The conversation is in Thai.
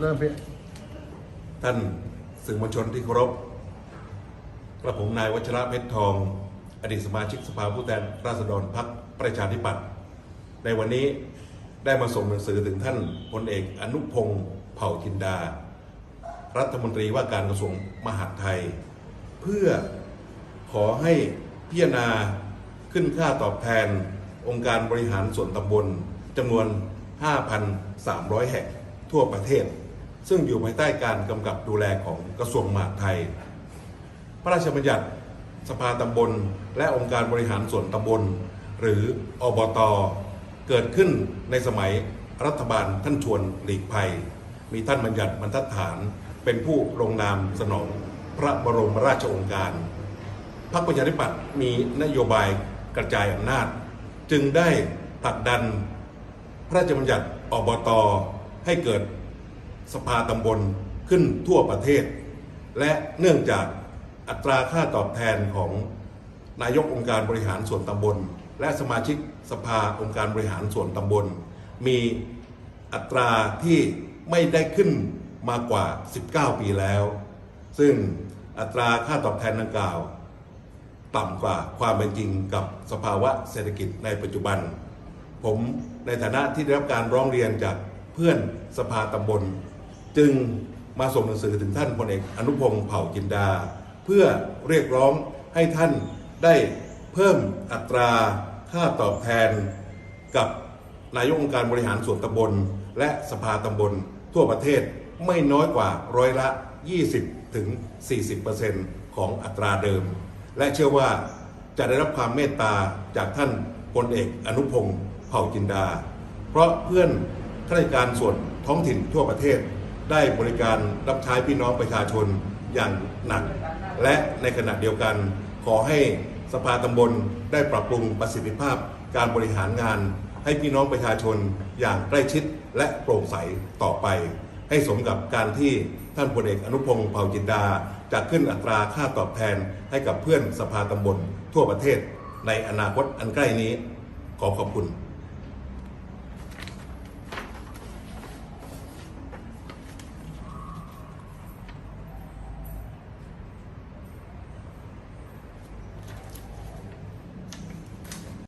เริ่มพี่ท่านสื่อมวลชนที่เคารพกระผมนายวัชระเพชรทอง อดีตสมาชิกสภาผู้แทนราษฎรพรรคประชาธิปัตย์ในวันนี้ได้มาส่งหนังสือถึงท่านพลเอกอนุพงศ์เผ่าจินดา รัฐมนตรีว่าการกระทรวงมหาดไทย เพื่อขอให้พิจารณาขึ้นค่าตอบแทนองค์การบริหารส่วนตำบลจำนวน 5,300 แห่งทั่วประเทศ ซึ่งอยู่ภายใต้การกำกับดูแลของกระทรวงมหาดไทย พระราชบัญญัติสภาตำบล และองค์การบริหารส่วนตำบล หรืออบต เกิดขึ้นในสมัยรัฐบาลท่านชวนหลีกภัย มีท่านบัญญัติบรรทัดฐานเป็นผู้ลงนามสนองพระบรมราชโองการ พรรคประชาธิปัตย์มีนโยบายกระจายอำนาจ จึงได้ผลักดันพระราชบัญญัติอบต ให้เกิด สภาตำบลขึ้นทั่วประเทศ และเนื่องจากอัตราค่าตอบแทนของนายกองค์การบริหารส่วนตำบล และสมาชิกสภาองค์การบริหารส่วนตำบล มีอัตราที่ไม่ได้ขึ้นมากว่า 19 ปีแล้ว ซึ่งอัตราค่าตอบแทนดังกล่าว ต่ำกว่าความเป็นจริงกับสภาวะเศรษฐกิจในปัจจุบัน ผมในฐานะที่ได้รับการร้องเรียนจากเพื่อนสภาตำบล จึงมาส่งหนังสือถึงท่านพลเอกอนุพงศ์เผ่าจินดา เพื่อเรียกร้องให้ท่านได้เพิ่มอัตราค่าตอบแทน กับนายกองค์การบริหารส่วนตำบล และสภาตำบล ทั่วประเทศไม่น้อยกว่าร้อยละ 20ถึง40%ของอัตราเดิม และเชื่อว่าจะได้รับความเมตตาจากท่านพลเอกอนุพงศ์เผ่าจินดา เพราะเพื่อนข้าราชการส่วนท้องถิ่นทั่วประเทศ ได้บริการรับใช้พี่น้องประชาชนอย่างหนัก และในขณะเดียวกัน ขอให้สภาตำบลได้ปรับปรุงประสิทธิภาพการบริหารงาน ให้พี่น้องประชาชนอย่างใกล้ชิดและโปร่งใสต่อไป ให้สมกับการที่ท่านพลเอกอนุพงศ์เผ่าจินดาจะขึ้นอัตราค่าตอบแทนให้กับเพื่อนสภาตำบลทั่วประเทศ ในอนาคตอันใกล้นี้ ขอขอบคุณ